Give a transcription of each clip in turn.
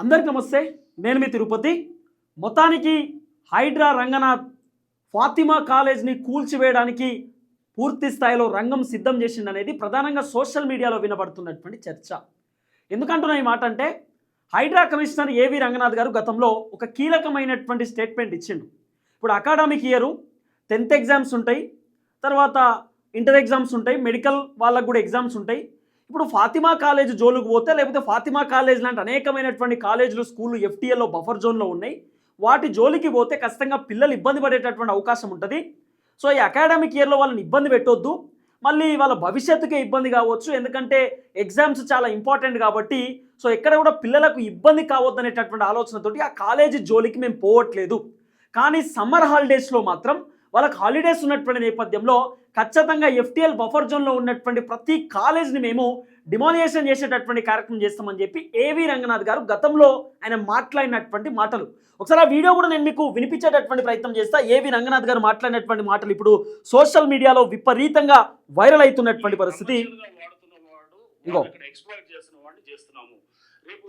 అందరికి నమస్తే నేను మీ తిరుపతి. మొత్తానికి హైడ్రా రంగనాథ్ ఫాతిమా కాలేజ్ని కూల్చివేయడానికి పూర్తి స్థాయిలో రంగం సిద్ధం చేసిండనేది ప్రధానంగా సోషల్ మీడియాలో వినబడుతున్నటువంటి చర్చ. ఎందుకంటున్నా ఈ మాట అంటే హైడ్రా కమిషనర్ ఏవి రంగనాథ్ గారు గతంలో ఒక కీలకమైనటువంటి స్టేట్మెంట్ ఇచ్చిండు. ఇప్పుడు అకాడమిక్ ఇయరు టెన్త్ ఎగ్జామ్స్ ఉంటాయి తర్వాత ఇంటర్ ఎగ్జామ్స్ ఉంటాయి మెడికల్ వాళ్ళకు కూడా ఎగ్జామ్స్ ఉంటాయి ఇప్పుడు ఫాతిమా కాలేజ్ జోలుకు పోతే లేకపోతే ఫాతిమా కాలేజ్ లాంటి అనేకమైనటువంటి కాలేజీలు స్కూళ్ళు ఎఫ్టీఎల్లో బఫర్ జోన్లో ఉన్నాయి. వాటి జోలికి పోతే ఖచ్చితంగా పిల్లలు ఇబ్బంది పడేటటువంటి అవకాశం ఉంటుంది. సో ఈ అకాడమిక్ ఇయర్లో వాళ్ళని ఇబ్బంది పెట్టొద్దు. మళ్ళీ వాళ్ళ భవిష్యత్తుకే ఇబ్బంది కావచ్చు. ఎందుకంటే ఎగ్జామ్స్ చాలా ఇంపార్టెంట్ కాబట్టి సో ఎక్కడ కూడా పిల్లలకు ఇబ్బంది కావద్దు అనేటటువంటి ఆలోచనతోటి ఆ కాలేజీ జోలికి మేము పోవట్లేదు. కానీ సమ్మర్ హాలిడేస్లో మాత్రం వాళ్ళకి హాలిడేస్ ఉన్నటువంటి నేపథ్యంలో ఖచ్చితంగా ఎఫ్టీఎల్ బఫర్ జోన్లో ఉన్నటువంటి ప్రతి కాలేజ్ని మేము డిమాలియేషన్ చేసేటటువంటి కార్యక్రమం చేస్తామని చెప్పి ఏవి రంగనాథ్ గారు గతంలో ఆయన మాట్లాడినటువంటి మాటలు. ఒకసారి ఆ వీడియో కూడా నేను మీకు వినిపించేటటువంటి ప్రయత్నం చేస్తా. ఏవి రంగనాథ్ గారు మాట్లాడినటువంటి మాటలు ఇప్పుడు సోషల్ మీడియాలో విపరీతంగా వైరల్ అవుతున్నటువంటి పరిస్థితి. ఇగో. రేపు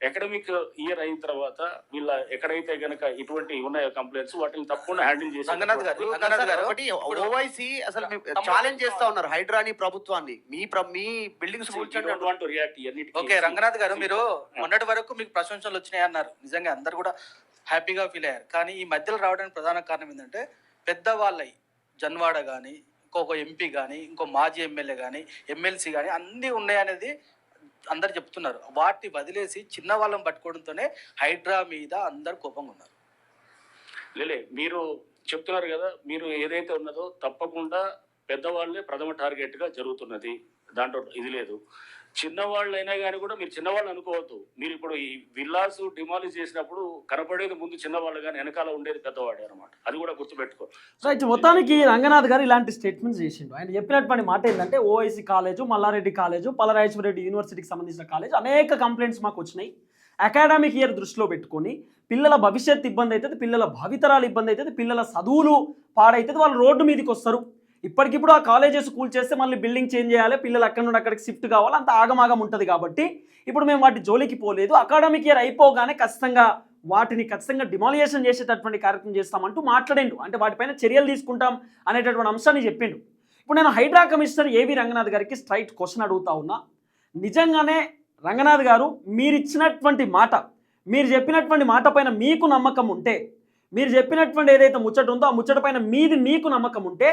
అకాడమిక్ ఇయర్ అయిన తర్వాత వీళ్ళ ఎక్కడైతే గనక ఇటువంటి ఉన్నాయో కంప్లైంట్స్ వాటిని తప్పకుండా హ్యాండిల్ చేసి రంగనాథ్ గారు రంగనాథ్ గారు ఒకటి ఓవైసీ అసలు ఛాలెంజ్ చేస్తా ఉన్నారు హైడ్రాని ప్రభుత్వాన్ని. మీ మీ బిల్డింగ్స్ ఓకే రంగనాథ్ గారు మీరు మొన్నటి వరకు మీకు ప్రశంసలు వచ్చినాయి అన్నారు. నిజంగా అందరు కూడా హ్యాపీగా ఫీల్ అయ్యారు. కానీ ఈ మధ్యలో రావడానికి ప్రధాన కారణం ఏంటంటే పెద్దవాళ్ళై జన్వాడ కానీ ఇంకొక ఎంపీ కానీ ఇంకో మాజీ ఎమ్మెల్యే కానీ ఎమ్మెల్సీ కానీ అన్నీ ఉన్నాయనేది అందరు చెప్తున్నారు. వాటిని వదిలేసి చిన్న వాళ్ళని పట్టుకోవడంతోనే హైడ్రా మీద అందరు కోపంగా ఉన్నారు. లేలే మీరు చెప్తున్నారు కదా మీరు ఏదైతే ఉన్నదో తప్పకుండా పెద్దవాళ్ళే ప్రథమ టార్గెట్గా జరుగుతున్నది. దాంట్లో ఇది లేదు. చిన్నవాళ్ళైనా కానీ కూడా మీరు చిన్నవాళ్ళు అనుకోవద్దు. మీరు ఇప్పుడు ఈ విల్లాస్ డిమాలిష్ చేసినప్పుడు కనపడేది ముందు చిన్నవాళ్ళు కానీ వెనకాల ఉండేది పెద్దవాడే అనమాట అది కూడా గుర్తుపెట్టుకో. రైట్ మొత్తానికి రంగనాథ్ గారు ఇలాంటి స్టేట్మెంట్స్ చేసిండు. ఆయన చెప్పినటువంటి మాట ఏంటంటే ఓఐసీ కాలేజు మల్లారెడ్డి కాలేజు పలరాజేశ్వరరెడ్డి యూనివర్సిటీకి సంబంధించిన కాలేజ్ అనేక కంప్లైంట్స్ మాకు వచ్చినాయి. అకాడమిక్ ఇయర్ దృష్టిలో పెట్టుకొని పిల్లల భవిష్యత్ ఇబ్బంది అవుతుంది పిల్లల భావితరాలు ఇబ్బంది అవుతుంది పిల్లల చదువులు పాడైతుంది వాళ్ళు రోడ్డు మీదకి వస్తారు. ఇప్పటికిప్పుడు ఆ కాలేజెస్ కూల్ చేస్తే మళ్ళీ బిల్డింగ్ చేంజ్ చేయాలి పిల్లలు అక్కడ నుండి అక్కడికి షిఫ్ట్ కావాలి అంత ఆగమాగం ఉంటుంది కాబట్టి ఇప్పుడు మేము వాటి జోలికి పోలేదు. అకాడమిక్ ఇయర్ అయిపోగానే ఖచ్చితంగా వాటిని ఖచ్చితంగా డిమాలియేషన్ చేసేటటువంటి కార్యక్రమం చేస్తామంటూ మాట్లాడిండు. అంటే వాటిపైన చర్యలు తీసుకుంటాం అనేటటువంటి అంశాన్ని చెప్పిండు. ఇప్పుడు నేను హైడ్రా కమిషనర్ ఏవి రంగనాథ్ గారికి స్ట్రైట్ క్వశ్చన్ అడుగుతా ఉన్నా. నిజంగానే రంగనాథ్ గారు మీరిచ్చినటువంటి మాట మీరు చెప్పినటువంటి మాట పైన మీకు నమ్మకం ఉంటే మీరు చెప్పినటువంటి ఏదైతే ముచ్చట ఉందో ఆ ముచ్చట పైన మీది మీకు నమ్మకం ఉంటే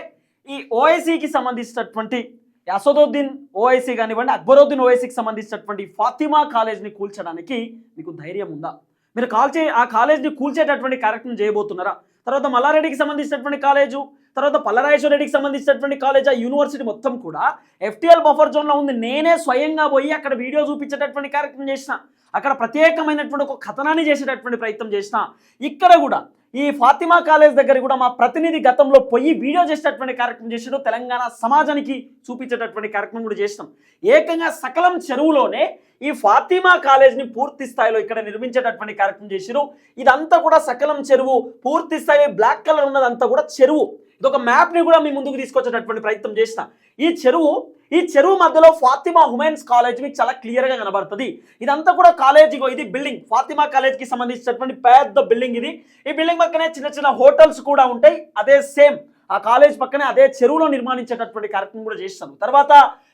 ఈ ఓఐసీకి సంబంధించినటువంటి అసదుద్దీన్ ఓఐసీ కానివ్వండి అక్బరుద్దీన్ ఓఐసీకి సంబంధించినటువంటి ఫాతిమా కాలేజ్ని కూల్చడానికి మీకు ధైర్యం ఉందా? మీరు కాల్చే ఆ కాలేజ్ని కూల్చేటటువంటి కార్యక్రమం చేయబోతున్నారా? తర్వాత మల్లారెడ్డికి సంబంధించినటువంటి కాలేజు తర్వాత పల్లరాజేశ్వర రెడ్డికి సంబంధించినటువంటి కాలేజ్ ఆ యూనివర్సిటీ మొత్తం కూడా ఎఫ్టీఎల్ బఫర్ జోన్లో ఉంది. నేనే స్వయంగా పోయి అక్కడ వీడియో చూపించేటటువంటి కార్యక్రమం చేసిన అక్కడ ప్రత్యేకమైనటువంటి ఒక కథనాన్ని చేసేటటువంటి ప్రయత్నం చేసిన ఇక్కడ కూడా ఈ ఫాతిమా కాలేజ్ దగ్గర కూడా మా ప్రతినిధి గతంలో పోయి వీడియో చేసేటటువంటి కార్యక్రమం చేసాడు. తెలంగాణ సమాజానికి చూపించేటటువంటి కార్యక్రమం కూడా చేసినాం. ఏకంగా సకలం చెరువులోనే ఈ ఫాతిమా కాలేజ్ని పూర్తి స్థాయిలో ఇక్కడ నిర్మించేటటువంటి కార్యక్రమం చేసిరు ఇదంతా కూడా సకలం చెరువు పూర్తి స్థాయి బ్లాక్ కలర్ ఉన్నదంతా కూడా చెరువు. ఇది ఒక మ్యాప్ని కూడా మీ ముందుకు తీసుకొచ్చేటటువంటి ప్రయత్నం చేసిన. ఈ చెరువు ఈ చెరువు మధ్యలో ఫాతిమా ఉమెన్స్ కాలేజ్ మీకు చాలా క్లియర్గా కనబడుతుంది. ఇదంతా కూడా కాలేజ్ ఇది బిల్డింగ్. ఫాతిమా కాలేజ్కి సంబంధించినటువంటి పెద్ద బిల్డింగ్ ఇది. ఈ బిల్డింగ్ పక్కనే చిన్న చిన్న హోటల్స్ కూడా ఉంటాయి. అదే సేమ్. ఆ కాలేజ్ పక్కనే అదే చెరువులో నిర్మాణించేటటువంటి కార్యక్రమం కూడా చేస్తాను తర్వాత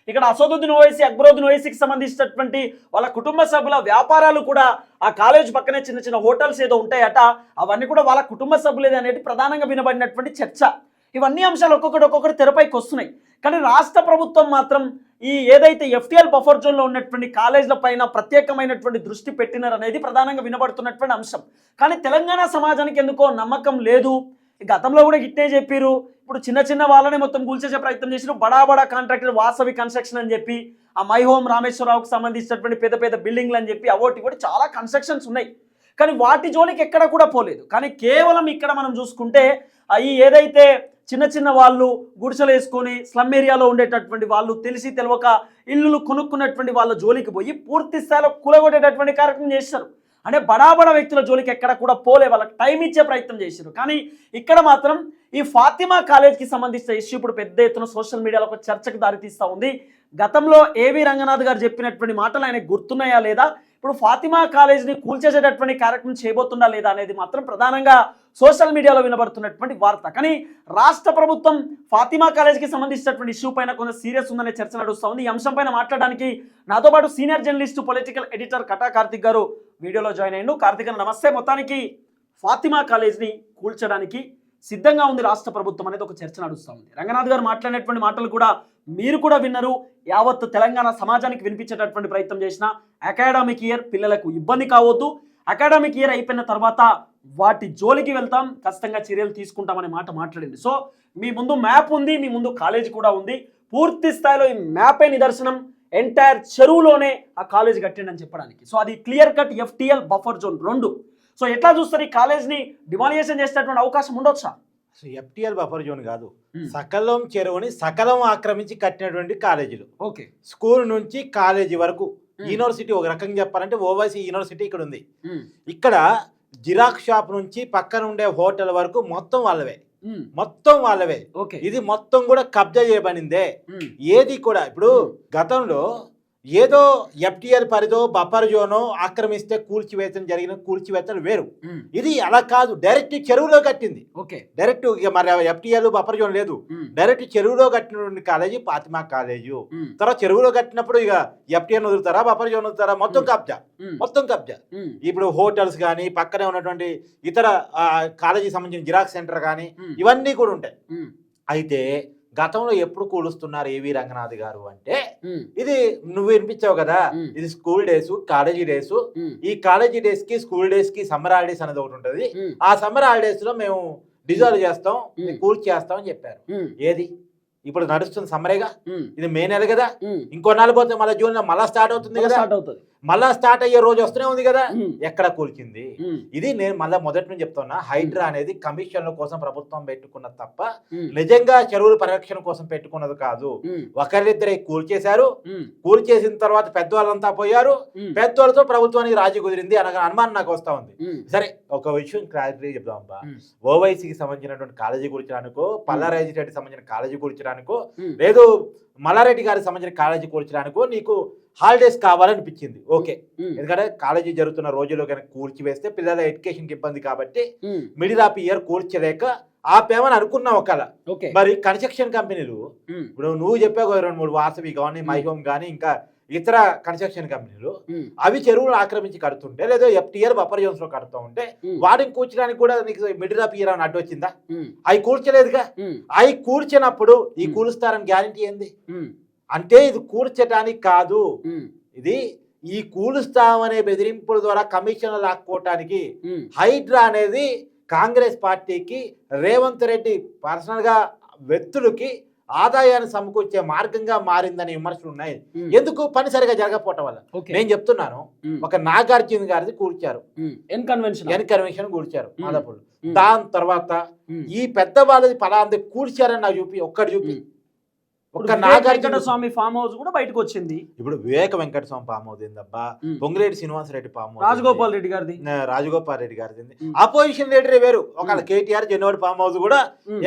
ఇక్కడ అసదుద్దీన్ ఓవైసీ అక్బరుద్దీన్ ఓవైసీకి సంబంధించినటువంటి వాళ్ళ కుటుంబ సభ్యుల వ్యాపారాలు కూడా ఆ కాలేజ్ పక్కనే చిన్న చిన్న హోటల్స్ ఏదో ఉంటాయట. అవన్నీ కూడా వాళ్ళ కుటుంబ సభ్యులేది అనేది ప్రధానంగా వినబడినటువంటి చర్చ. ఇవన్నీ అంశాలు ఒక్కొక్కటి ఒక్కొక్కటి తెరపైకి వస్తున్నాయి. కానీ రాష్ట్ర ప్రభుత్వం మాత్రం ఈ ఏదైతే ఎఫ్టీఎల్ బఫర్ జోన్లో ఉన్నటువంటి కాలేజీల పైన ప్రత్యేకమైనటువంటి దృష్టి పెట్టినారనేది ప్రధానంగా వినబడుతున్నటువంటి అంశం. కానీ తెలంగాణ సమాజానికి ఎందుకో నమ్మకం లేదు. గతంలో కూడా ఇట్టే చెప్పారు. ఇప్పుడు చిన్న చిన్న వాళ్ళనే మొత్తం కూల్చేసే ప్రయత్నం చేసిన బడా బడా కాంట్రాక్టర్ వాసవి కన్స్ట్రక్షన్ అని చెప్పి ఆ మై హోమ్ రామేశ్వరరావుకు సంబంధించినటువంటి పెద్ద పెద్ద బిల్డింగ్లు అని చెప్పి అవోటి కూడా చాలా కన్స్ట్రక్షన్స్ ఉన్నాయి. కానీ వాటి జోలికి ఎక్కడ కూడా పోలేదు. కానీ కేవలం ఇక్కడ మనం చూసుకుంటే ఈ ఏదైతే చిన్న చిన్న వాళ్ళు గుడిసెలు వేసుకొని స్లమ్ ఏరియాలో ఉండేటటువంటి వాళ్ళు తెలిసి తెలియక ఇల్లులు కొనుక్కున్నటువంటి వాళ్ళ జోలికి పోయి పూర్తి స్థాయిలో కూలగొట్టేటటువంటి కార్యక్రమం చేశారు. అంటే బడా బడా వ్యక్తుల జోలికి ఎక్కడ కూడా పోలే వాళ్ళకి టైం ఇచ్చే ప్రయత్నం చేశారు. కానీ ఇక్కడ మాత్రం ఈ ఫాతిమా కాలేజ్కి సంబంధించిన ఇష్యూ ఇప్పుడు పెద్ద ఎత్తున సోషల్ మీడియాలో ఒక చర్చకు దారితీస్తూ ఉంది. గతంలో ఏవి రంగనాథ్ గారు చెప్పినటువంటి మాటలు ఆయనకు గుర్తున్నాయా లేదా? ఇప్పుడు ఫాతిమా కాలేజ్ని కూల్చేసేటటువంటి కార్యక్రమం చేయబోతుందా లేదా అనేది మాత్రం ప్రధానంగా సోషల్ మీడియాలో వినబడుతున్నటువంటి వార్త. కానీ రాష్ట్ర ప్రభుత్వం ఫాతిమా కాలేజ్కి సంబంధించినటువంటి ఇష్యూ పైన కొంత సీరియస్ ఉందనే చర్చ నడుస్తూ ఉంది ఈ అంశం పైన మాట్లాడడానికి నాతో పాటు senior journalist political editor Katta Karthik గారు వీడియోలో జాయిన్ అయ్యిండు. కార్తిక్ నమస్తే. మొత్తానికి ఫాతిమా కాలేజ్ని కూల్చడానికి సిద్ధంగా ఉంది రాష్ట్ర ప్రభుత్వం అనేది ఒక చర్చ నడుస్తూ ఉంది. రంగనాథ్ గారు మాట్లాడినటువంటి మాటలు కూడా మీరు కూడా విన్నారు. యావత్ తెలంగాణ సమాజానికి వినిపించేటటువంటి ప్రయత్నం చేసిన అకాడమిక్ ఇయర్ పిల్లలకు ఇబ్బంది కావద్దు. అకాడమిక్ ఇయర్ అయిపోయిన తర్వాత వాటి జోలికి వెళ్తాం. ఖచ్చితంగా చర్యలు తీసుకుంటామనే మాట మాట్లాడింది. సో మీ ముందు మ్యాప్ ఉంది మీ ముందు కాలేజ్ కూడా ఉంది. పూర్తి స్థాయిలో ఈ మ్యాపే నిదర్శనం. ఎంటైర్ చెరువులోనే ఆ కాలేజ్ కట్టిండని చెప్పడానికి. సో అది clear cut FTL buffer zone రెండు. సో ఎట్లా చూస్తారు ఈ కాలేజ్ని డిమాలియేషన్ చేసేటటువంటి అవకాశం ఉండొచ్చా? అసలు ఎఫ్టిఎల్ బఫర్ జోన్ కాదు. సకలం చెరువుని సకలం ఆక్రమించి కట్టినటువంటి కాలేజీలు. ఓకే. స్కూల్ నుంచి కాలేజీ వరకు. యూనివర్సిటీ ఒక రకంగా చెప్పాలంటే ఓవైసీ యూనివర్సిటీ ఇక్కడ ఉంది. ఇక్కడ జిరాక్స్ షాప్ నుంచి పక్కన ఉండే హోటల్ వరకు మొత్తం వాళ్ళవే. మొత్తం వాళ్ళవే. ఓకే. ఇది మొత్తం కూడా కబ్జా చేయబడిందే. ఏది కూడా ఇప్పుడు గతంలో ఏదో ఎఫ్టిఎల్ పరిధో బఫర్ జోనో ఆక్రమిస్తే కూల్చివేతలు జరిగిన కూల్చివేతలు వేరు. ఇది అలా కాదు. డైరెక్ట్ చెరువులో కట్టింది. ఓకే. డైరెక్ట్ ఇక మరి ఎఫ్టీఎల్ బఫర్ జోన్ లేదు డైరెక్ట్ చెరువులో కట్టినటువంటి కాలేజీ ఫాతిమా కాలేజు. తర్వాత చెరువులో కట్టినప్పుడు ఇక ఎఫ్టీఎల్ వదులుతారా బఫర్ జోన్ వదులుతారా? మొత్తం. కబ్జా. మొత్తం కబ్జా. ఇప్పుడు హోటల్స్ కానీ పక్కనే ఉన్నటువంటి ఇతర ఆ, కాలేజీకి సంబంధించిన జిరాక్స్ సెంటర్ కానీ ఇవన్నీ కూడా ఉంటాయి. అయితే గతంలో ఎప్పుడు కూలుస్తున్నారు ఏవి రంగనాథ్ గారు అంటే ఇది నువ్వు వినిపించావు కదా. ఇది స్కూల్ డేస్ కాలేజీ డేస్. ఈ కాలేజీ డేస్కి స్కూల్ డేస్కి సమ్మర్ హాలిడేస్ అనేది ఒకటి ఉంటుంది. ఆ సమ్మర్ హాలిడేస్లో మేము డిజాల్వ్ చేస్తాం. కూల్ చేస్తాం అని చెప్పారు. ఏది? ఇప్పుడు నడుస్తుంది సమ్మరేగా. ఇది మే నెల కదా. ఇంకో నెల పోతే మళ్ళీ జూన్లో మళ్ళా స్టార్ట్ అవుతుంది కదా. స్టార్ట్ అవుతుంది. మళ్ళా స్టార్ట్ అయ్యే రోజు వస్తూనే ఉంది కదా. ఎక్కడ కూల్చింది? ఇది నేను మళ్ళీ మొదటి నుంచి చెప్తున్నా. హైడ్రా అనేది కమిషన్ల కోసం ప్రభుత్వం పెట్టుకున్నది తప్ప నిజంగా చెరువుల పరిరక్షణ కోసం పెట్టుకున్నది కాదు. ఒకరిద్దరే కూల్చేశారు. కూల్చేసిన తర్వాత పెద్దవాళ్ళంతా పోయారు. పెద్దవాళ్ళతో ప్రభుత్వానికి రాజీ కుదిరింది అనగా అనుమానం నాకు వస్తా ఉంది. సరే ఒక విషయం క్లారిటీ చెప్దాం ఓవైసీకి సంబంధించినటువంటి కాలేజీ కూర్చడానికో పల్లారాజు రెడ్డి సంబంధించిన కాలేజీ కూర్చడానికో లేదు మల్లారెడ్డి గారికి సంబంధించిన కాలేజీ కూర్చడానికో నీకు హాలిడేస్ కావాలనిపించింది. ఓకే. ఎందుకంటే కాలేజీ జరుగుతున్న రోజుల్లో కనుక కూల్చివేస్తే పిల్లల ఎడ్యుకేషన్కి ఇబ్బంది కాబట్టి మిడిల్ ఆఫ్ ఇయర్ కూల్చలేక ఆపేమని అనుకున్నాం ఓకే. మరి కన్స్ట్రక్షన్ కంపెనీలు ఇప్పుడు నువ్వు చెప్పావు రెండు మూడు వాసవి కానీ మైహోమ్ కానీ ఇంకా ఇతర కన్స్ట్రక్షన్ కంపెనీలు అవి చెరువులు ఆక్రమించి కడుతుంటే లేదా ఎఫ్టీఆర్ బఫర్ జోన్స్లో కడుతూ ఉంటే వాటిని కూర్చడానికి కూడా నీకు మిడిల్ ఆఫ్ ఇయర్ అని అడ్డు వచ్చిందా? అవి కూర్చలేదుగా? అవి కూర్చినప్పుడు ఈ కూలుస్తారని గ్యారంటీ ఏంది? అంటే ఇది కూర్చటానికి కాదు. ఇది ఈ కూలుస్తామనే బెదిరింపుల ద్వారా కమిషన్లు లాక్కోవటానికి హైడ్రా అనేది కాంగ్రెస్ పార్టీకి రేవంత్ రెడ్డి పర్సనల్గా వ్యక్తులకి ఆదాయాన్ని సమకూర్చే మార్గంగా మారిందనే విమర్శలు ఉన్నాయి. ఎందుకు? పని సరిగా జరగకపోవటం వల్ల. నేను చెప్తున్నాను. ఒక నాగార్జున గారిది కూర్చారు ఎన్ కన్వెన్షన్ ఎన్ కన్వెన్షన్ కూర్చారు. మాదాపూర్ దాని తర్వాత ఈ పెద్ద వాళ్ళది పలాంది కూర్చారని నాకు చూపి ఒక్కటి చూపి. ఒక్క నాగార్జున స్వామి ఫామ్ హౌస్ కూడా బయటకు వచ్చింది ఇప్పుడు వివేక వెంకట స్వామి పాము అవుతుందబ్బా Hmm. పొంగిరెడ్డి శ్రీనివాస రెడ్డి పాము అవుతుంది. రాజగోపాల్ రెడ్డి గారిది రాజగోపాల్ రెడ్డి గారిది. అపోజిషన్ లీడర్ వేరు ఒకవేళ. కేటీఆర్ జనవరి ఫామ్ హౌస్ కూడా.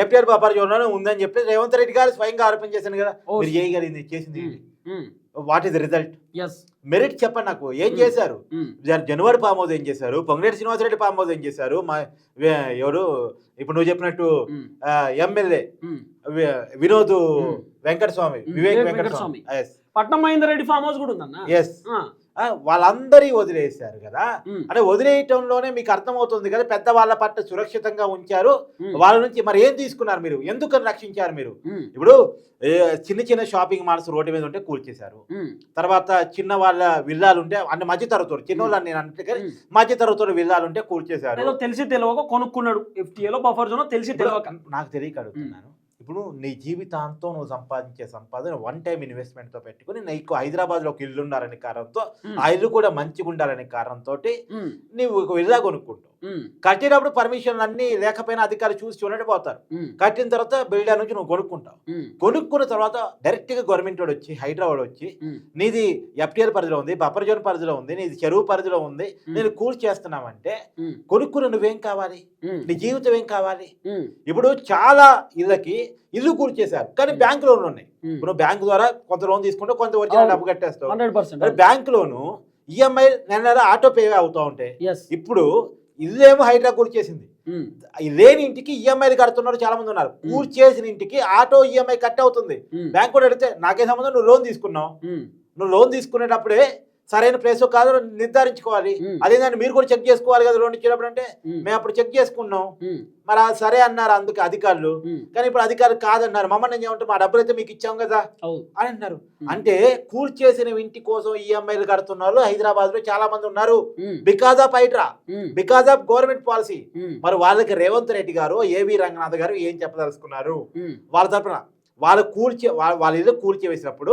ఎఫ్టీఆర్ జోన్లోనే ఉందని చెప్పి రేవంత్ రెడ్డి గారు స్వయంగా ఆరోపణ చేశాను కదా మీరు చేయగలిగింది చేసింది వాట్ ఇస్ రిజల్ట్ మెరిట్ చెప్పండి నాకు. ఏం Hmm. చేశారు? జన- జనవరి హౌస్ ఏం చేశారు? పొంగిరెడ్డి శ్రీనివాసరెడ్డి హౌస్ ఏం చేశారు? మా ఎవరు? ఇప్పుడు నువ్వు చెప్పినట్టు ఉమ్, MLA. Vinod Hmm. Venkataswamy Hmm. Vivek Venkataswamy. Patnam Mahender Reddy farm house కూడా ఉందన్న? ఎస్ వాళ్ళందరి వదిలేశారు కదా? అంటే వదిలేయటంలోనే మీకు అర్థమవుతుంది కదా పెద్ద వాళ్ళ పట్ల సురక్షితంగా ఉంచారు. వాళ్ళ నుంచి మరి ఏం తీసుకున్నారు మీరు? ఎందుకని రక్షించారు మీరు? ఇప్పుడు చిన్న చిన్న షాపింగ్ మాల్స్ రోడ్డు మీద ఉంటే కూల్చేశారు. తర్వాత చిన్న వాళ్ళ విల్లాలు ఉంటే అంటే మధ్య తరగతి చిన్న వాళ్ళు నేను అంటే కానీ. మధ్య తరగతి విల్లాలు ఉంటే కూల్చేశారు. తెలిసి తెలియక కొనుక్కున్నాడు. ఎఫ్టీఏలో బఫర్ జోన్ తెలిసి తెలియక. నాకు తెలియక అడుగుతున్నాను. ఇప్పుడు నీ జీవితాంతం నువ్వు సంపాదించే సంపాదన వన్ టైం ఇన్వెస్ట్మెంట్తో పెట్టుకుని నీకు హైదరాబాద్లో ఒక ఇల్లు ఉండాలనే కారణంతో ఆ ఇల్లు కూడా మంచిగా ఉండాలనే కారణంతో ఉమ్, నీవు ఒక విల్లా కొనుక్కుంటావు. కట్టినప్పుడు పర్మిషన్ అన్ని లేకపోయినా అధికారులు చూసి చూడటి పోతారు కట్టిన తర్వాత బిల్డర్ నుంచి నువ్వు కొనుక్కుంటావు. కొనుక్కున్న తర్వాత డైరెక్ట్గా గవర్నమెంట్ వాడు వచ్చి హైదరాబాద్ వచ్చి నీది ఎఫ్టీఎల్ పరిధిలో ఉంది బఫర్ జోన్ పరిధిలో ఉంది నీది చెరువు పరిధిలో ఉంది నేను కూల్ చేస్తున్నామంటే కొనుక్కున్న నువ్వేం కావాలి? నీ జీవితం ఏం కావాలి? ఇప్పుడు చాలా ఇళ్ళకి ఇల్లు కూల్ చేశారు కానీ బ్యాంక్ లోన్లు ఉన్నాయి. ఇప్పుడు బ్యాంక్ ద్వారా కొంత లోన్ తీసుకుంటే కొంత ఒరిజినల్. డబ్బు కట్టేస్తావు. బ్యాంక్ లోను ఈఎంఐ నెల నెల ఆటో పే అవుతూ ఉంటాయి ఇప్పుడు ఇల్లేమో హైడ్రా కూల్ చేసింది. ఉమ్, ఈ లేని ఇంటికి ఈఎంఐలు కడుతున్నారు చాలా మంది ఉన్నారు. కూల్ చేసిన ఇంటికి ఆటో ఈఎంఐ కట్ అవుతుంది. బ్యాంక్ కూడా అడిగితే నాకే సంబంధం? నువ్వు లోన్ తీసుకున్నావు. నువ్వు లోన్ తీసుకునేటప్పుడే సరైన ప్లేస్ కాదో నిర్ధారించుకోవాలి. అదేంటంటే మీరు కూడా చెక్ చేసుకోవాలి కదా లోన్ ఇచ్చేటప్పుడు అంటే? మేము. అప్పుడు చెక్ చేసుకున్నాం. మరి అది సరే అన్నారు అందుకు అధికారులు. కానీ ఇప్పుడు అధికారులు కాదన్నారు. మమ్మల్ని ఏమంటే మా డబ్బులు అయితే మీకు ఇచ్చాం కదా? అని అన్నారు. అంటే కూల్ చేసిన ఇంటి కోసం ఈఎంఐలు కడుతున్న వాళ్ళు హైదరాబాద్లో చాలా మంది ఉన్నారు because of Hydraa. Because of government policy. మరి వాళ్ళకి రేవంత్ రెడ్డి గారు ఏవి రంగనాథ్ గారు ఏం చెప్పదలుచుకున్నారు? వాళ్ళ తరపున వాళ్ళు కూల్చే వాళ్ళ ఇల్లు కూల్చి వేసినప్పుడు.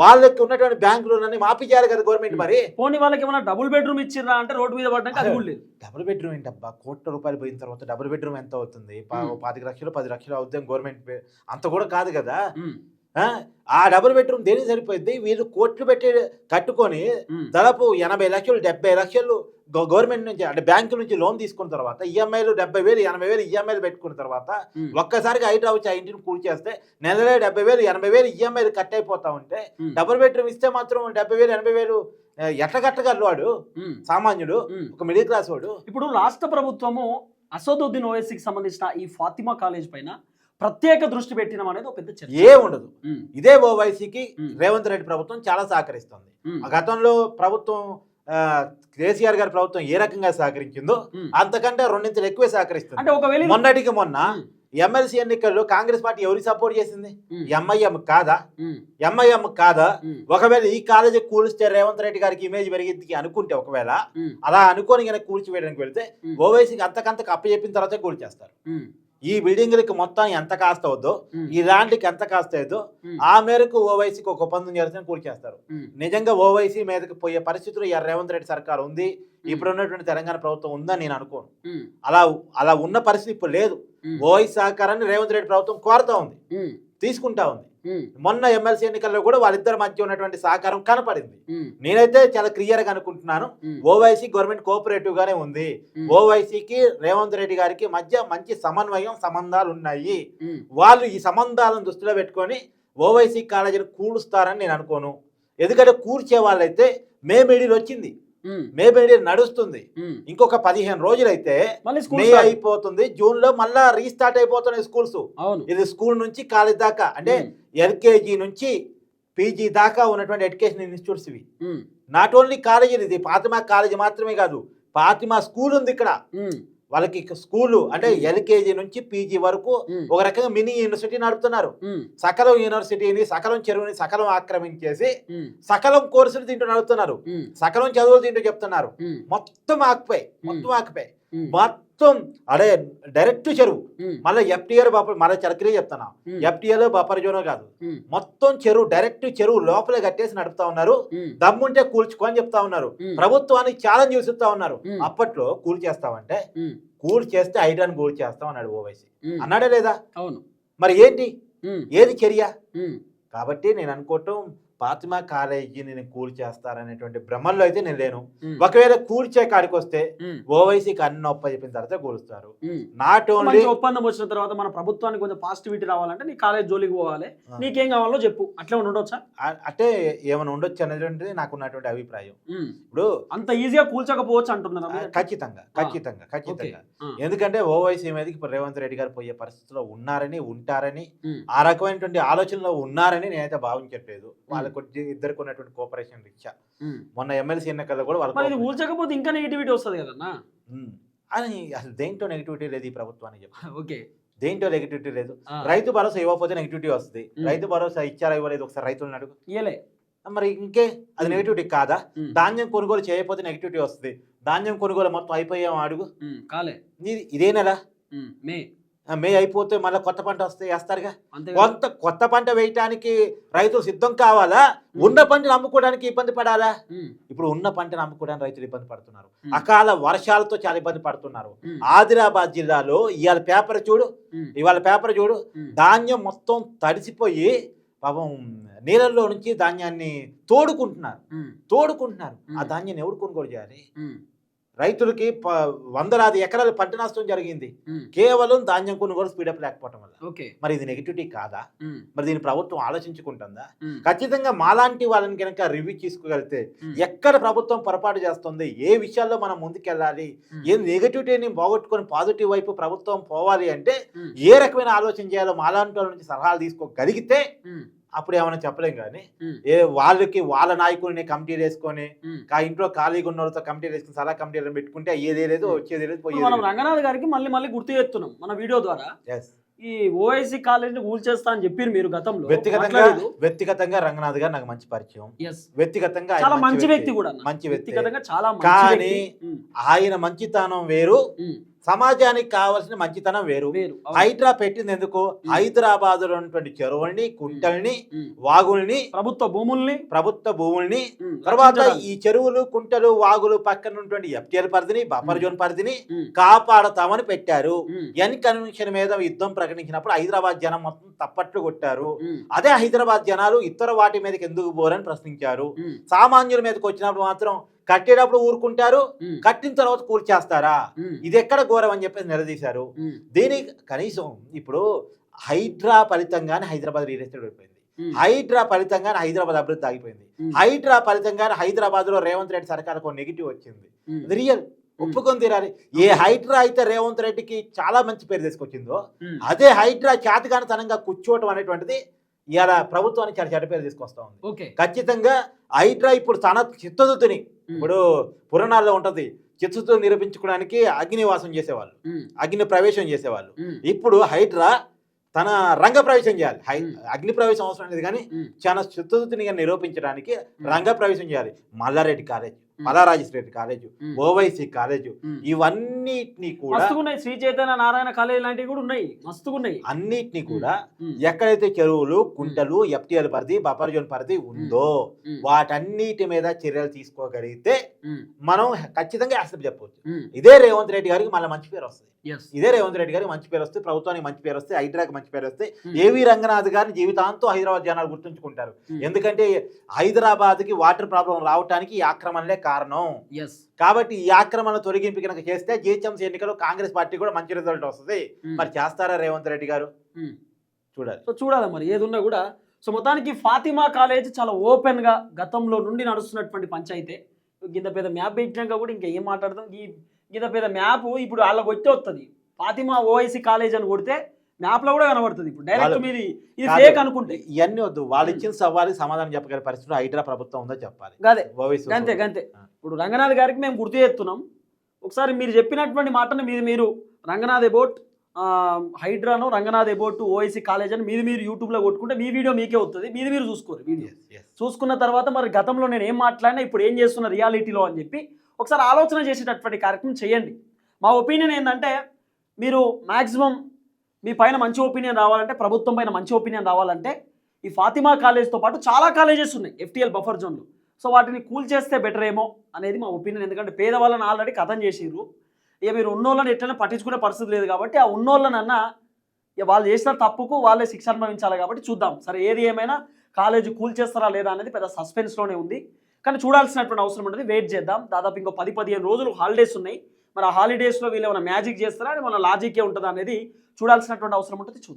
వాళ్ళకి ఉన్నటువంటి బ్యాంకులు మాఫీ చేయాలి కదా గవర్నమెంట్ మరి. పోనీ వాళ్ళకి ఏమైనా డబుల్ బెడ్రూమ్ ఇచ్చిర్రా అంటే రోడ్డు మీద పడ్డాక అది లేదు. డబుల్ బెడ్రూమ్ ఏంటబ్బా? కోట్ల రూపాయలు పోయిన తర్వాత డబుల్ బెడ్రూమ్ ఎంత అవుతుంది. పాతిక లక్షలు పది లక్షలు అవుతుంది గవర్నమెంట్ అంత కూడా కాదు కదా. ఆ? డబుల్ బెడ్రూమ్ దేనికి సరిపోయింది వీళ్ళు కోట్లు పెట్టి కట్టుకొని దాదాపు ఎనభై లక్షలు డెబ్బై లక్షలు గవ- గవర్నమెంట్ నుంచి అంటే బ్యాంకు నుంచి లోన్ తీసుకున్న తర్వాత ఈఎంఐలు డెబ్బై వేలు ఎనభై వేలు ఈఎంఐలు పెట్టుకున్న తర్వాత ఒక్కసారిగా హైట్ వచ్చి ఆ ఇంటిని కూల్చేస్తే నెలలో డెబ్బై వేలు ఎనభై వేలు ఈఎంఐలు కట్ అయిపోతా ఉంటే డబుల్ బెడ్రూమ్ ఇస్తే మాత్రం డెబ్బై వేలు ఎనభై వేలు ఎట్లా కట్టగలరు వాడు? సామాన్యుడు. ఒక మిడిల్ క్లాస్ వాడు. ఇప్పుడు రాష్ట్ర ప్రభుత్వము అసదుద్దీన్ ఓఎస్సికి సంబంధించిన ఈ ఫాతిమా కాలేజ్ పైన ప్రత్యేక దృష్టి పెట్టినం అనేది ఒక పెద్ద చర్చ. ఏ ఉండదు. ఇదే ఓవైసీకి రేవంత్ రెడ్డి ప్రభుత్వం చాలా సహకరిస్తుంది. గతంలో ప్రభుత్వం కేసీఆర్ గారి ప్రభుత్వం ఏ రకంగా సహకరించిందో. అంతకంటే రెండింతలు ఎక్కువే అంటే సహకరిస్తుంది ఒకవేళ ఇది- మొన్నటికి మొన్న ఎమ్మెల్సీ ఎన్నికల్లో కాంగ్రెస్ పార్టీ ఎవరికి సపోర్ట్ చేసింది? ఎంఐఎం కాదా? ఎంఐఎం కాదా? ఒకవేళ ఈ కాలేజీ కూల్స్తే రేవంత్ రెడ్డి గారికి ఇమేజ్ పెరిగింది అనుకుంటే ఒకవేళ అలా అనుకోని కనుక కూల్చివేయడానికి వెళ్తే ఓవైసీకి అంతకంతకు అప్పచెప్పిన తర్వాతే కూల్చేస్తారు. ఈ బిల్డింగ్లకి మొత్తం ఎంత కాస్ట్ అవుద్దో ఈ ల్యాండ్కి ఎంత కాస్ట్ అవుద్దో ఉమ్, ఆ మేరకు ఓవైసీకి ఒక ఒప్పందం కూల్చేస్తారు. ఉమ్, నిజంగా ఓవైసీ మీదకి పోయే పరిస్థితులు ఈ రేవంత్ రెడ్డి సర్కార్ ఉంది ఇప్పుడు ఉన్నటువంటి తెలంగాణ ప్రభుత్వం ఉందని నేను అనుకోను. అలా అలా ఉన్న పరిస్థితి ఇప్పుడు లేదు. ఓవైసీ సహకారాన్ని రేవంత్ రెడ్డి ప్రభుత్వం కోరుతా ఉంది. తీసుకుంటా ఉంది. మొన్న ఎమ్మెల్సీ ఎన్నికల్లో కూడా వాళ్ళిద్దరి మధ్య ఉన్నటువంటి సహకారం కనపడింది. నేనైతే చాలా క్లియర్గా అనుకుంటున్నాను ఓవైసీ గవర్నమెంట్ కోఆపరేటివ్ గానే ఉంది ఓవైసీకి రేవంత్ రెడ్డి గారికి మధ్య మంచి సమన్వయం సంబంధాలు ఉన్నాయి. వాళ్ళు ఈ సంబంధాలను దృష్టిలో పెట్టుకొని ఓవైసీ కాలేజీని కూలుస్తారని నేను అనుకోను. ఎందుకంటే కూర్చే వాళ్ళైతే మే మీడియల్ వచ్చింది. ఉమ్, మే మీడియల్ నడుస్తుంది. ఇంకొక పదిహేను రోజులైతే మే. అయిపోతుంది జూన్లో మళ్ళా రీస్టార్ట్ అయిపోతున్నాయి స్కూల్స్. ఇది స్కూల్ నుంచి కాలేజ్ దాకా. అంటే ఎల్కేజీ నుంచి పీజీ దాకా ఉన్నటువంటి ఎడ్యుకేషన్ ఇన్స్టిట్యూట్స్ ఇవి. నాట్ ఓన్లీ కాలేజీ ఇది పాతిమా కాలేజీ మాత్రమే కాదు పాతిమా స్కూల్ ఉంది ఇక్కడ. వాళ్ళకి స్కూలు అంటే. ఎల్కేజీ నుంచి పీజీ వరకు ఒక రకంగా మినీ యూనివర్సిటీ నడుపుతున్నారు. సకలం యూనివర్సిటీని సకలం చెరువుని సకలం ఆక్రమించేసి సకలం కోర్సులు తింటూ నడుపుతున్నారు. సకలం చదువులు తింటూ చెప్తున్నారు. మొత్తం ఆకుపోయి మొత్తం ఆకుపోయి మొత్తం అడే డైరెక్ట్ చెరువు. మళ్ళీ ఎఫ్టీఆర్ బఫర్ మళ్ళీ చరకరే చెప్తున్నా. ఉమ్, ఎఫ్టీఆర్ బఫర్ జోనో కాదు. మొత్తం చెరువు డైరెక్ట్ చెరువు లోపలే కట్టేసి నడుపుతా ఉన్నారు. దమ్ముంటే కూల్చుకో అని చెప్తా ఉన్నారు. ప్రభుత్వానికి ఛాలెంజ్ విసురుతా ఉన్నారు. అప్పట్లో కూల్ చేస్తామంటే కూల్ చేస్తే ఐరన్ కూల్ చేస్తాం అన్నాడు ఓవైసీ. అన్నాడే లేదా? అవును. మరి ఏంటి? ఏది చర్య? కాబట్టి నేను అనుకోవటం ఫాతిమా కాలేజీ నేను కూల్ చేస్తారనేటువంటి భ్రమల్లో అయితే నేను లేను. ఒకవేళ కూల్చే కాడికి వస్తే ఓవైసీకి అన్ని ఒప్ప చెప్పిన తర్వాత కూలుస్తారు. నాట్ ఓన్లీ ఒప్పందం వచ్చిన తర్వాత మన ప్రభుత్వానికి కొంచెం పాజిటివిటీ రావాలంటే నీ కాలేజ్ జోలికి పోవాలి. నీకేం కావాలో చెప్పు. అట్లే ఉండొచ్చా? అంటే ఏమైనా ఉండొచ్చు అనేటువంటిది నాకున్నటువంటి అభిప్రాయం. ఇప్పుడు అంత ఈజీగా కూల్చకపోవచ్చు అంటున్నారా? ఖచ్చితంగా ఖచ్చితంగా ఖచ్చితంగా. ఎందుకంటే ఓవైసీ మీదకి ఇప్పుడు రేవంత్ రెడ్డి గారు పోయే పరిస్థితిలో ఉన్నారని ఉంటారని ఆ రకమైనటువంటి ఆలోచనలో ఉన్నారని నేనైతే భావించట్లేదు. వాళ్ళకు ఇద్దరికి ఉన్నటువంటి కోఆపరేషన్ రీత్యా ఉమ్. మొన్న ఎమ్మెల్సీ ఎన్నికల్లో కూడా వాళ్ళకి కూల్చకపోతే ఇంకా నెగిటివిటీ వస్తుంది కదన్నా? అని అసలు దేంట్లో నెగిటివిటీ లేదు ఈ ప్రభుత్వానికి చెప్పి. ఓకే. దేంట్లో నెగిటివిటీ లేదు. రైతు భరోసా ఇవ్వకపోతే నెగిటివిటీ వస్తుంది. రైతు భరోసా ఇచ్చారా ఇవ్వలేదు ఒకసారి రైతులను అడుగు. ఇయ్యలే. మరి ఇంకే అది. నెగిటివిటీ కాదా? ధాన్యం కొనుగోలు చేయకపోతే నెగిటివిటీ వస్తుంది. ధాన్యం కొనుగోలు మొత్తం అయిపోయాం అడుగు. కాలే. ఇది నెల. మే. మే అయిపోతే మళ్ళీ కొత్త పంట వస్తే వేస్తారుగా. అంతే కొంత కొత్త పంట వేయటానికి రైతులు సిద్ధం కావాలా? ఉన్న పంటను అమ్ముకోవడానికి ఇబ్బంది పడాలా? ఇప్పుడు ఉన్న పంటను అమ్ముకోవడానికి రైతులు ఇబ్బంది పడుతున్నారు. అకాల వర్షాలతో చాలా ఇబ్బంది పడుతున్నారు. ఆదిలాబాద్ జిల్లాలో ఇవాళ పేపర్ చూడు. ఇవాళ పేపర్ చూడు. ధాన్యం మొత్తం తడిసిపోయి పాపం నీళ్ళల్లో నుంచి ధాన్యాన్ని తోడుకుంటున్నారు. తోడుకుంటున్నారు. ఆ. ధాన్యాన్ని ఎవడు కొనుగోలు చేయాలి? రైతులకి వందలాది ఎకరాల పంట నష్టం జరిగింది. కేవలం ధాన్యం కొనుగోలు స్పీడప్ లేకపోవటం వల్ల. మరి ఇది నెగిటివిటీ కాదా? మరి దీని ప్రభుత్వం ఆలోచించుకుంటుందా? ఖచ్చితంగా మాలాంటి వాళ్ళని కనుక రివ్యూ చేసుకోగలిగితే ఉమ్, ఎక్కడ ప్రభుత్వం పొరపాటు చేస్తుంది? ఏ విషయాల్లో మనం ముందుకెళ్ళాలి? ఏ నెగటివిటీని పోగొట్టుకొని పాజిటివ్ వైపు ప్రభుత్వం పోవాలి అంటే ఏ రకమైన ఆలోచన చేయాలో మాలాంటి వాళ్ళ నుంచి సలహాలు తీసుకోగలిగితే అప్పుడు ఏమైనా చెప్పలేం కానీ ఏ వాళ్ళకి వాళ్ళ నాయకుడిని కమిటీలు వేసుకొని ఇంట్లో ఖాళీగా ఉన్న వాళ్ళతో కమిటీలు వేసుకుని సలహా కమిటీలు పెట్టుకుంటే ఏదే లేదు వచ్చేది లేదు పోయేది మనం. రంగనాథ్ గారికి మళ్ళీ మళ్ళీ గుర్తు చేస్తున్నాం మన వీడియో ద్వారా. Yes. ఈ ఓఐసి కాలేజీని కూల్చేస్తా అని చెప్పారు మీరు గతంలో. వ్యక్తిగతంగా. వ్యక్తిగతంగా రంగనాథ్ గారు నాకు మంచి పరిచయం. Yes. వ్యక్తిగతంగా ఆయన చాలా మంచి వ్యక్తి. కూడా. మంచి వ్యక్తి. వ్యక్తిగతంగా చాలా మంచి కానీ ఆయన మంచితనం వేరు. సమాజానికి కావాల్సిన మంచితనం వేరు. హైడ్రా పెట్టింది ఎందుకు? హైదరాబాద్లో ఉన్నటువంటి చెరువుల్ని కుంటల్ని వాగుల్ని ప్రభుత్వ భూముల్ని ప్రభుత్వ భూముల్ని తర్వాత. ఈ చెరువులు కుంటలు వాగులు పక్కన ఉన్నటువంటి ఎఫ్టిఎల్ పరిధిని బఫర్ జోన్ పరిధిని కాపాడతామని పెట్టారు. ఎన్ కన్వెన్షన్ మీద యుద్ధం ప్రకటించినప్పుడు హైదరాబాద్ జనం మొత్తం తప్పట్లు కొట్టారు. అదే హైదరాబాద్ జనాలు ఇతర వాటి మీదకి ఎందుకు పోరని ప్రశ్నించారు. సామాన్యుల మీదకి వచ్చినప్పుడు మాత్రం కట్టేటప్పుడు ఊరుకుంటారు కట్టిన తర్వాత కూల్చేస్తారా? ఉమ్, ఇది ఎక్కడ ఘోరం అని చెప్పేసి నిలదీశారు. దీనికి కనీసం ఇప్పుడు హైడ్రా ఫలితంగానే హైదరాబాద్ రియల్ ఎస్టేట్ అయిపోయింది హైడ్రా ఫలితంగానే హైదరాబాద్ అభివృద్ధి ఆగిపోయింది. హైడ్రా ఫలితంగానే హైదరాబాద్లో రేవంత్ రెడ్డి సర్కార్కు నెగిటివ్ వచ్చింది. రియల్ ఒప్పుకొని తీరాలి ఏ హైడ్రా అయితే రేవంత్ రెడ్డికి చాలా మంచి పేరు తీసుకొచ్చిందో అదే హైడ్రా చేతగానితనంగా కూర్చోవటం అనేటువంటిది ఇవాళ ప్రభుత్వానికి చాలా చెడ్డ పేరు తీసుకొస్తా ఉంది. ఖచ్చితంగా హైడ్రా ఇప్పుడు తన చిత్తశుద్ధిని ఇప్పుడు పురాణాల్లో ఉంటది. చిత్తశుద్ధి నిరూపించుకోవడానికి అగ్నివాసం చేసేవాళ్ళు. అగ్ని ప్రవేశం చేసేవాళ్ళు. ఇప్పుడు హైడ్రా తన రంగ ప్రవేశం చేయాలి. అగ్ని ప్రవేశం అవసరం లేదు కానీ చాలా చిత్తశుద్ధిని నిరూపించడానికి రంగ ప్రవేశం చేయాలి. మల్లారెడ్డి కాలేజ్. మ్మ్. Mallarajeshwara college Owaisi college. ఇవన్నిటిని కూడా శ్రీ చైతన్య నారాయణ కాలేజ్ లాంటివి కూడా ఉన్నాయి. మస్తుగున్నాయి. అన్నిటిని కూడా ఎక్కడైతే చెరువులు కుంటలు ఎఫ్టిఎల్ పరిధి బఫర్ జోన్ పరిధి ఉందో వాటన్నిటి మీద చర్యలు తీసుకోగలిగితే మనం ఖచ్చితంగా యాక్సెప్ట్ చెప్పవచ్చు ఉమ్, ఇదే రేవంత్ రెడ్డి గారికి మళ్ళీ మంచి పేరు వస్తుంది. ఇదే రేవంత్ రెడ్డి గారికి మంచి పేరు వస్తే ప్రభుత్వానికి మంచి పేరు వస్తే హైడ్రాకి మంచి పేరు వస్తే ఉమ్, ఏవి రంగనాథ్ గారిని జీవితాంతం హైదరాబాద్ జనాలు గుర్తుంచుకుంటారు. ఎందుకంటే హైదరాబాద్కి వాటర్ ప్రాబ్లం రావడానికి ఈ ఆక్రమణలే కారణం. కాబట్టి ఈ ఆక్రమణ తొలగింపు కనుక చేస్తే జిహెచ్ఎంసీ ఎన్నికలు కాంగ్రెస్ పార్టీ కూడా మంచి రిజల్ట్ వస్తుంది. మరి చేస్తారా రేవంత్ రెడ్డి గారు. చూడాలి. సో చూడాలి మరి ఏది ఉన్నా కూడా. సో మొత్తానికి ఫాతిమా కాలేజ్ చాలా ఓపెన్గా గతంలో నుండి నడుస్తున్నటువంటి పంచాయితే. గింత పెద్ద మ్యాప్ పెట్టినాక కూడా ఇంకా ఏం మాట్లాడదాం ఈ గింత పెద్ద మ్యాప్ ఇప్పుడు వాళ్ళకి వచ్చి వస్తుంది ఫాతిమా ఓఐసి కాలేజ్ అని కొడితే మ్యాప్లో కూడా కనబడుతుంది ఇప్పుడు. డైరెక్ట్ వాళ్ళు- మీది ఇది. ఫేక్ అనుకుంటే. ఇవన్నీ వద్దు. వాళ్ళు ఇచ్చిన సవాళ్ళకి సమాధానం చెప్పగల పరిస్థితులు హైడ్రా ప్రభుత్వం ఉందో చెప్పాలి. గంతే గంతే. ఆ. ఇప్పుడు రంగనాథ్ గారికి మేము గుర్తు చేస్తున్నాం. ఒకసారి మీరు చెప్పినటువంటి మాటను మీది మీరు రంగనాథ్ ఎబోట్ హైడ్రాను రంగనాథ్ ఎబోట్ ఓఐసి కాలేజ్ అని మీది మీరు యూట్యూబ్లో కొట్టుకుంటే మీ వీడియో మీకే వస్తుంది మీది మీరు చూసుకోరు వీడియో. చూసుకున్న తర్వాత మరి గతంలో నేను ఏం మాట్లాడినా ఇప్పుడు ఏం చేస్తున్న రియాలిటీలో అని చెప్పి ఒకసారి ఆలోచన చేసేటటువంటి కార్యక్రమం చేయండి. మా ఒపీనియన్ ఏంటంటే మీరు మ్యాక్సిమం మీ పైన మంచి ఒపీనియన్ రావాలంటే ప్రభుత్వం పైన మంచి ఒపీనియన్ రావాలంటే ఈ ఫాతిమా కాలేజ్తో పాటు చాలా కాలేజెస్ ఉన్నాయి ఎఫ్టీఎల్ బఫర్ జోన్లు. సో వాటిని కూల్ చేస్తే బెటర్ ఏమో అనేది మా ఒపీనియన్. ఎందుకంటే పేదవాళ్ళని ఆల్రెడీ కథం చేసిర్రు. ఇక మీరు ఉన్నోళ్ళని ఎట్లైనా పట్టించుకునే పరిస్థితి లేదు కాబట్టి ఆ ఉన్నోళ్ళనన్నా ఇక వాళ్ళు చేసిన తప్పుకు వాళ్ళే శిక్ష అనుభవించాలి కాబట్టి చూద్దాం. సరే ఏది ఏమైనా కాలేజీ కూల్ చేస్తారా లేదా అనేది పెద్ద సస్పెన్స్లోనే ఉంది. కానీ చూడాల్సినటువంటి అవసరం ఉంటుంది. వెయిట్ చేద్దాం. దాదాపు ఇంకో పది పదిహేను రోజులు హాలిడేస్ ఉన్నాయి. మరి ఆ హాలిడేస్లో వీళ్ళు ఏమైనా మ్యాజిక్ చేస్తారా? అని మన లాజికే ఉంటుందా అనేది చూడాల్సినటువంటి అవసరం ఉంటుంది. చూద్దాం.